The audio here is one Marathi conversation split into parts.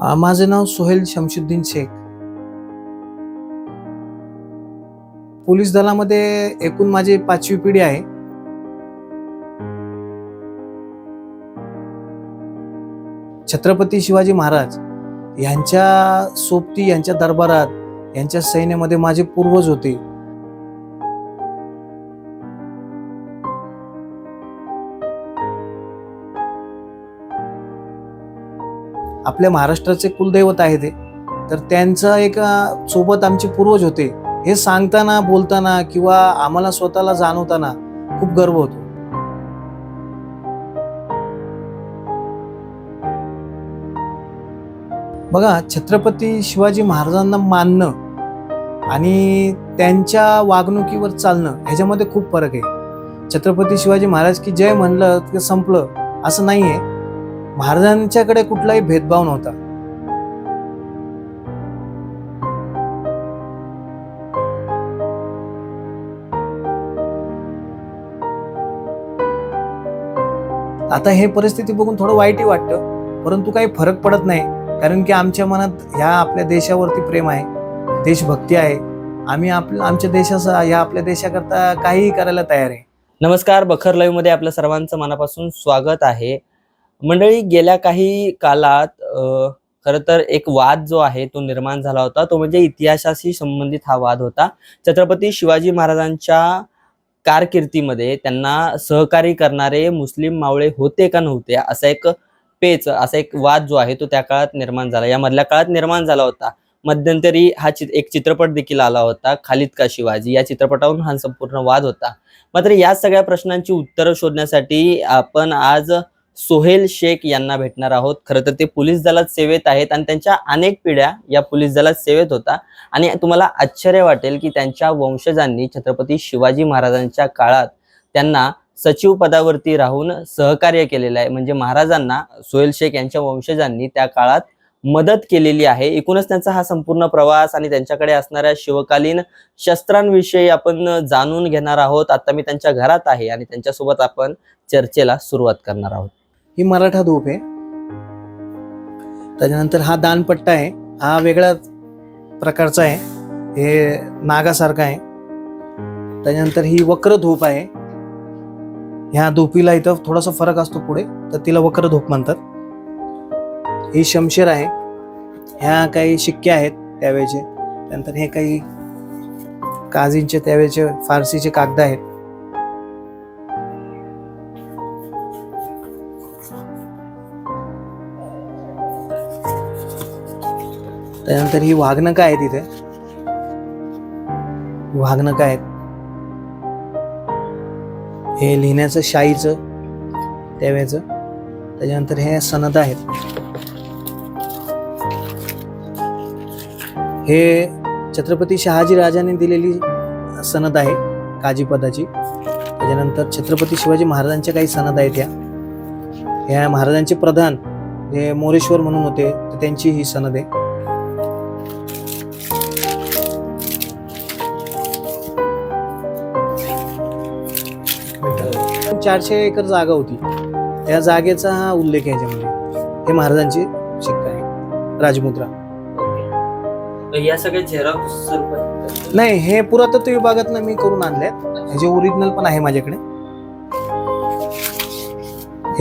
माझे नाव सोहेल शमशुद्दीन शेख. पोलीस दलामध्ये एकूण माझी पाचवी पिढी आहे. छत्रपती शिवाजी महाराज यांच्या सोबती यांच्या दरबारात यांच्या सैन्यामध्ये माझे पूर्वज होते. आपल्या महाराष्ट्राचे कुलदैवत आहे ते तर त्यांचं एक सोबत आमचे पूर्वज होते. हे सांगताना बोलताना किंवा आम्हाला स्वतःला जाणवताना खूप गर्व होतो. बघा छत्रपती शिवाजी महाराजांना मानणं आणि त्यांच्या वागणुकीवर चालणं ह्याच्यामध्ये खूप फरक आहे. छत्रपती शिवाजी महाराज की जय म्हणलं की संपलं असं नाही आहे महाराजांच्याकडे कुठलाही भेदभाव नव्हता. आता हे परिस्थिती बघून थोडं वाईटही वाटतं परंतु काही फरक पडत नाही कारण की आमच्या मनात ह्या आपल्या देशावरती प्रेम आहे देशभक्ती आहे. आम्ही आपल्या आमच्या देशाचा ह्या आपल्या देशाकरता काहीही करायला तयार आहे. नमस्कार बखर लाईव्हमध्ये आपल्या सर्वांचं मनापासून स्वागत आहे. मंडळी गेल्या काही काळात खरं तर एक वाद जो आहे तो निर्माण झाला होता. तो म्हणजे इतिहासाशी संबंधित हा वाद होता. छत्रपती शिवाजी महाराजांच्या कारकिर्दीमध्ये त्यांना सहकारी करणारे मुस्लिम मावळे होते का नव्हते असा एक पेच असा एक वाद जो आहे तो त्या काळात निर्माण झाला. या मधल्या काळात निर्माण झाला होता. मध्यंतरी हा चित एक चित्रपट देखील आला होता खालिद का शिवाजी. या चित्रपटावरून हा संपूर्ण वाद होता. मात्र या सगळ्या प्रश्नांची उत्तरं शोधण्यासाठी आपण आज सोहेल शेख यांना भेटणार आहोत. खरं तर ते पोलीस दलात सेवेत आहेत आणि त्यांच्या अनेक पिढ्या या पोलीस दलात सेवेत होता. आणि तुम्हाला आश्चर्य वाटेल की त्यांच्या वंशजांनी छत्रपती शिवाजी महाराजांच्या काळात त्यांना सचिव पदावरती राहून सहकार्य केलेलं आहे. म्हणजे महाराजांना सोहेल शेख यांच्या वंशजांनी त्या काळात मदत केलेली आहे. एकूणच त्यांचा हा संपूर्ण प्रवास आणि त्यांच्याकडे असणाऱ्या शिवकालीन शस्त्रांविषयी आपण जाणून घेणार आहोत. आता मी त्यांच्या घरात आहे आणि त्यांच्यासोबत आपण चर्चेला सुरुवात करणार आहोत. ही मराठा धूप आहे. त्याच्यानंतर हा दानपट्टा आहे. हा वेगळ्या प्रकारचा आहे. हे नागासारखा आहे. त्याच्यानंतर ही वक्र धूप आहे. ह्या धुपीला इथं थोडासा फरक असतो पुढे तर तिला वक्र धूप म्हणतात. ही शमशेर आहे. ह्या काही शिक्के आहेत त्यावेळेचे. त्यानंतर हे काही काझींचे त्यावेळेचे फारसीचे कागद आहेत. त्यानंतर ही वाघनका आहेत इथे काय आहेत? हे लिहिण्याचं शाईचं त्यावेळेचं. त्याच्यानंतर हे सनद आहेत. हे छत्रपती शहाजी राजाने दिलेली सनद आहे काजीपदाची. त्याच्यानंतर छत्रपती शिवाजी महाराजांच्या काही सनद आहेत ह्या. ह्या महाराजांचे प्रधान जे मोरेश्वर म्हणून होते तर त्यांची ही सनद आहे. चारशे एकर जागा होती. त्या जागेचा हा उल्लेख आहे याच्यामध्ये. हे महाराजांची शिक्का आहे. राजमुद्रा. तर या सगळ्या झेरॉक्स नाही हे पुरातत्व विभागातनं मी करून आणल्यात. ह्याचे ओरिजिनल पण आहे माझ्याकडे.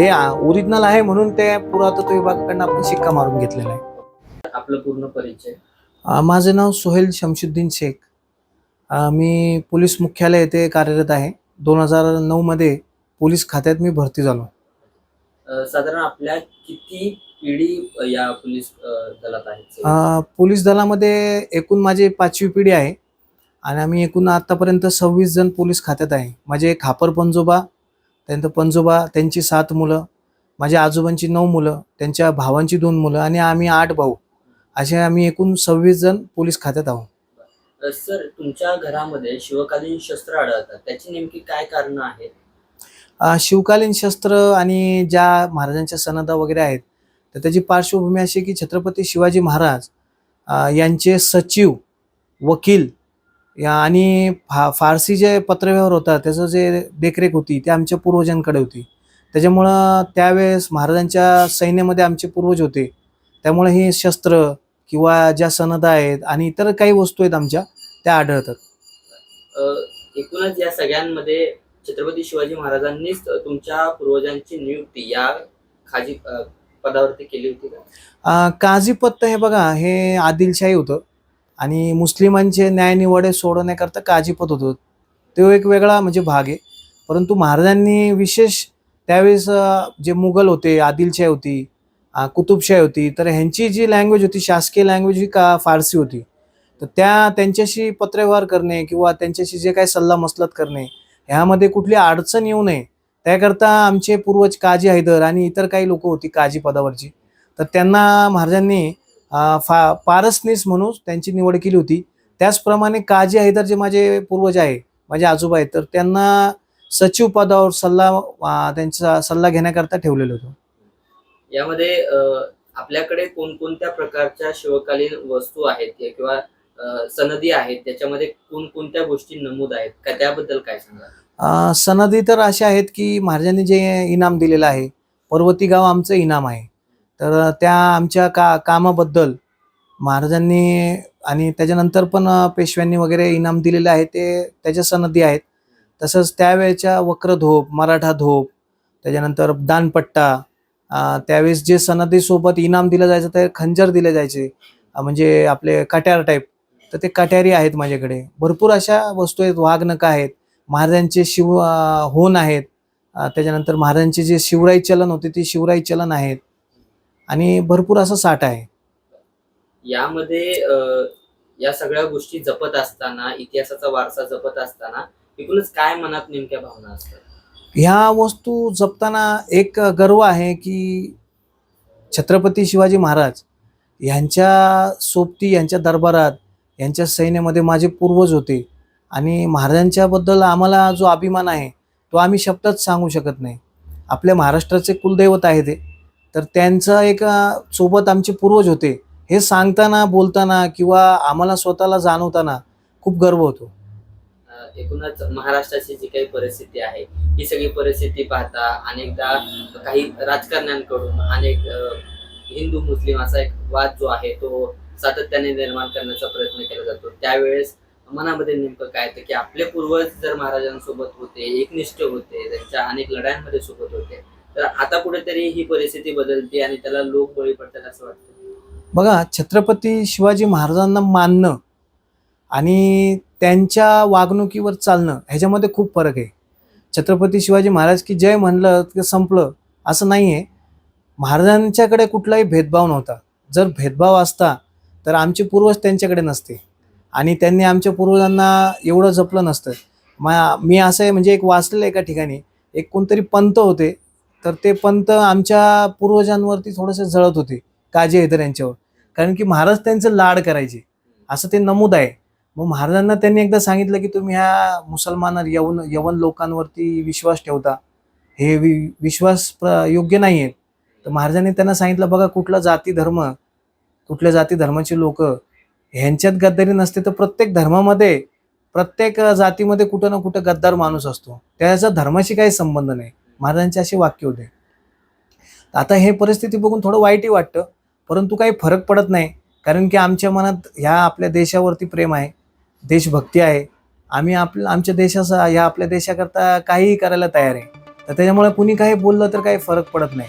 हे ओरिजिनल आहे म्हणून ते पुरातत्व विभागाकडनं आपण शिक्का मारून घेतलेला आहे. आपलं पूर्ण परिचय. अ, माझे नाव सोहेल शमशुद्दीन शेख. अ, मी पोलीस मुख्यालय येथे कार्यरत आहे. दोन हजार नऊमध्ये पोलीस खात्यात मी भरती झालो. साधारण आपल्या किती पिढी या पोलीस दलात आहेत? पोलीस दलामध्ये एकूण माझी पाचवी पिढी आहे आणि आम्ही एकूण आतापर्यंत सव्वीस जण पोलीस खात्यात आहे. माझे खापर पंजोबा त्यानंतर पंजोबा त्यांची सात मुलं माझ्या आजोबांची नऊ मुलं त्यांच्या भावांची दोन मुलं आणि आम्ही आठ भाऊ. असे आम्ही एकूण सव्वीस जण पोलीस खात्यात आहोत. सर तुमच्या घरामध्ये शिवकालीन शस्त्र आढळतात. त्याची नेमकी काय कारण आहेत? शिवकालीन शस्त्र आणि ज्या महाराजांच्या सनदा वगैरे आहेत तर त्याची पार्श्वभूमी अशी की छत्रपती शिवाजी महाराज यांचे सचिव वकील या आणि फा फारसी जे पत्रव्यवहार होता त्याचं जे देखरेख होती ते आमच्या पूर्वजांकडे होती. त्याच्यामुळं त्यावेळेस महाराजांच्या सैन्यामध्ये आमचे पूर्वज होते. त्यामुळे हे शस्त्र किंवा ज्या सनदा आहेत आणि इतर काही वस्तू आहेत आमच्या त्या आढळतात. एकूणच या सगळ्यांमध्ये छत्रपती शिवाजी महाराजांनीच तुमच्या पूर्वजांची नियुक्ती या खाजी पदावरती केली होती का? काझी हे बघा हे आदिलशाही होतं. आणि मुस्लिमांचे न्यायनिवाडे सोडवण्याकरता काजीपत होतं. तो एक वेगळा म्हणजे भाग आहे. परंतु महाराजांनी विशेष त्यावेळेस जे मुघल होते आदिलशाही होती कुतुबशाही होती तर ह्यांची जी लँग्वेज होती शासकीय लँग्वेज ही का फारसी होती? तर त्या त्यांच्याशी पत्रव्यवहार करणे किंवा त्यांच्याशी जे काही सल्ला मसलत करणे ह्यामध्ये कुठली अडचण येऊ नये. त्याकरता आमचे पूर्वज काजी हैदर आणि इतर काही लोक होती काजी पदावरची. तर त्यांना महाराजांनी फा पारसनीस म्हणून त्यांची निवड केली होती. त्याचप्रमाणे काजी हैदर जे माझे पूर्वज आहे माझे आजोबा आहेत तर त्यांना सचिव पदावर सल्ला त्यांचा सल्ला घेण्याकरता ठेवलेलं होतं. यामध्ये आपल्याकडे कोणकोणत्या प्रकारच्या शिवकालीन वस्तू आहेत किंवा सनदी आहेत त्याच्यामध्ये कोणकोणत्या गोष्टी नमूद आहेत? का त्याबद्दल काय सांगा सनदी तर अशा आहेत की महाराजांनी जे इनाम दिलेलं आहे पर्वती गाव आमचं इनाम आहे. तर त्या आमच्या का कामाबद्दल महाराजांनी आणि त्याच्यानंतर पण पेशव्यांनी वगैरे इनाम दिलेलं आहे ते त्याच्या सनदी आहेत. तसंच त्यावेळेच्या वक्रधोप मराठा धोप त्याच्यानंतर दानपट्टा त्यावेळेस जे सनदीसोबत इनाम दिलं जायचं ते खंजर दिले जायचे. म्हणजे आपले कट्यार टाईप तर ते कट्यारी आहेत माझ्याकडे. भरपूर अशा वस्तू आहेत वाघनका आहेत महाराजांचे शिव होन आहेत. त्याच्यानंतर महाराजांचे जे शिवराई चलन होते ते शिवराई चलन आहेत. आणि भरपूर असा साठा आहे. यामध्ये या सगळ्या गोष्टी जपत असताना इतिहासाचा वारसा जपत असताना एकूणच काय मनात नेमक्या भावना असतात? ह्या वस्तू जपताना एक गर्व आहे की छत्रपती शिवाजी महाराज यांच्या सोबती यांच्या दरबारात यांच्या सैन्यामध्ये माझे पूर्वज होते. आणि महाराजांच्याबद्दल आम्हाला जो अभिमान आहे तो आम्ही शब्दात सांगू शकत नाही. आपल्या महाराष्ट्राचे कुलदैवत आहे ते. तर त्यांचं एक सोबत आमचे पूर्वज होते. हे सांगताना बोलताना किंवा आम्हाला स्वतःला जाणवताना खूप गर्व होतो. एकूणच महाराष्ट्राची जी काही परिस्थिती आहे ही सगळी परिस्थिती पाहता अनेकदा काही राजकारण्यांकडून अनेक हिंदू मुस्लिम असा एक वाद जो आहे तो सातत्याने निर्माण करण्याचा प्रयत्न केला जातो. त्यावेळेस मनामध्ये नेमकं काय येतं की आपले पूर्वज जर महाराजांसोबत होते एकनिष्ठ होते त्यांच्या अनेक लढायांमध्ये सोबत होते तर आता कुठेतरी ही परिस्थिती बदलते आणि त्याला लोक बळी पडतात असं वाटतं. बघा छत्रपती शिवाजी महाराजांना मानणं आणि त्यांच्या वागणुकीवर चालणं ह्याच्यामध्ये खूप फरक आहे. छत्रपती शिवाजी महाराज की जय म्हणलं की संपलं असं नाही आहे महाराजांच्याकडे कुठलाही भेदभाव नव्हता. जर भेदभाव असता तर आमचे पूर्वज त्यांच्याकडे नसते. आणि त्यांनी आमच्या पूर्वजांना एवढं जपलं नसतं. मा मी असं आहे म्हणजे एक वाचलेलं आहे एका ठिकाणी एक कोणतरी पंत होते. तर ते पंत आमच्या पूर्वजांवरती थोडंसं जळत होते काजी हैदर यांच्यावर. कारण की महाराज त्यांचं लाड करायचे. असं ते नमूद आहे. मग महाराजांना त्यांनी एकदा सांगितलं की तुम्ही ह्या मुसलमान यवन यवन लोकांवरती विश्वास ठेवता. हे वि विश्वास प्र योग्य नाही आहे तर महाराजांनी त्यांना सांगितलं बघा कुठला जाती धर्म कुठल्या जाती धर्माचे लोक ह्यांच्यात गद्दारी नसते तर प्रत्येक धर्मामध्ये प्रत्येक जातीमध्ये कुठं ना कुठं गद्दार माणूस असतो. त्याचा धर्माशी काही संबंध नाही. महाराजांचे असे वाक्य होते. आता हे परिस्थिती बघून थोडं वाईटही वाटतं परंतु काही फरक पडत नाही. कारण की आमच्या मनात ह्या आपल्या देशावरती प्रेम आहे देशभक्ती आहे. आम्ही आप आमच्या देशाचा ह्या आपल्या देशाकरता काहीही करायला तयार आहे. तर त्याच्यामुळे कुणी काही बोललं तर काही फरक पडत नाही.